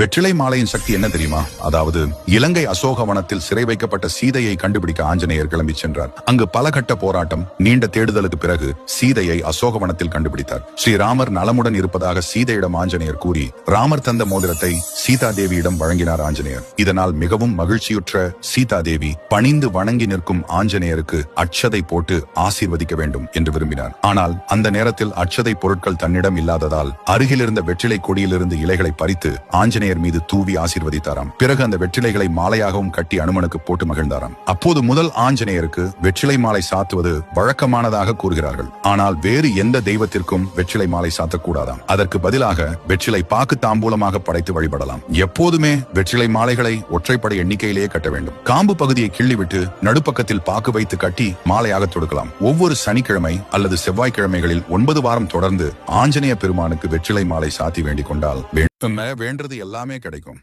வெற்றிலை மாலையின் சக்தி என்ன தெரியுமா? அதாவது இலங்கை அசோகவனத்தில் சிறை வைக்கப்பட்ட சீதையை கண்டுபிடிக்க ஆஞ்சநேயர் கிளம்பி சென்றார். அங்கு பல கட்ட போராட்டம் நீண்ட தேடுதலுக்கு பிறகு சீதையை அசோகவனத்தில் கண்டுபிடித்தார். ஸ்ரீராமர் நலமுடன் இருப்பதாக சீதையிடம் ஆஞ்சநேயர் கூறி ராமர் தந்த மோதிரத்தை சீதா தேவியிடம் வழங்கினார் ஆஞ்சநேயர். இதனால் மிகவும் மகிழ்ச்சியுற்ற சீதா தேவி பணிந்து வணங்கி நிற்கும் ஆஞ்சநேயருக்கு அட்சதை போட்டு ஆசீர்வதிக்க வேண்டும் என்று விரும்பினார். ஆனால் அந்த நேரத்தில் அட்சதை பொருட்கள் தன்னிடம் இல்லாததால் அருகிலிருந்த வெற்றிலை கொடியிலிருந்து இலைகளை பறித்து ஆஞ்சநேயர் ஆஞ்சநேயர் மீது தூவி ஆசீர்வதித்தாராம். பிறகு அந்த வெற்றிலைகளை மாலையாகவும் கட்டி அனுமனுக்கு போட்டு மகிழ்ந்தாராம். அப்போது முதல் ஆஞ்சநேயருக்கு வெற்றிலை மாலை சாத்துவது வழக்கமானதாக கூறுகிறார்கள். ஆனால் வேறு எந்த தெய்வத்திற்கும் வெற்றிலை மாலை சாத்தக்கூடாதாம். அதற்கு பதிலாக வெற்றிலை பாக்கு தாம்பூலமாக படைத்து வழிபடலாம். எப்போதுமே வெற்றிலை மாலைகளை ஒற்றைப்படை எண்ணிக்கையிலேயே கட்ட வேண்டும். காம்பு பகுதியை கிள்ளிவிட்டு நடுப்பக்கத்தில் பாக்கு வைத்து கட்டி மாலையாக தொடுக்கலாம். ஒவ்வொரு சனிக்கிழமை அல்லது செவ்வாய்க்கிழமைகளில் ஒன்பது வாரம் தொடர்ந்து ஆஞ்சநேய பெருமானுக்கு வெற்றிலை மாலை சாத்தி வேண்டிக் கொண்டால் வே- வேண்டது எல்லாமே கிடைக்கும்.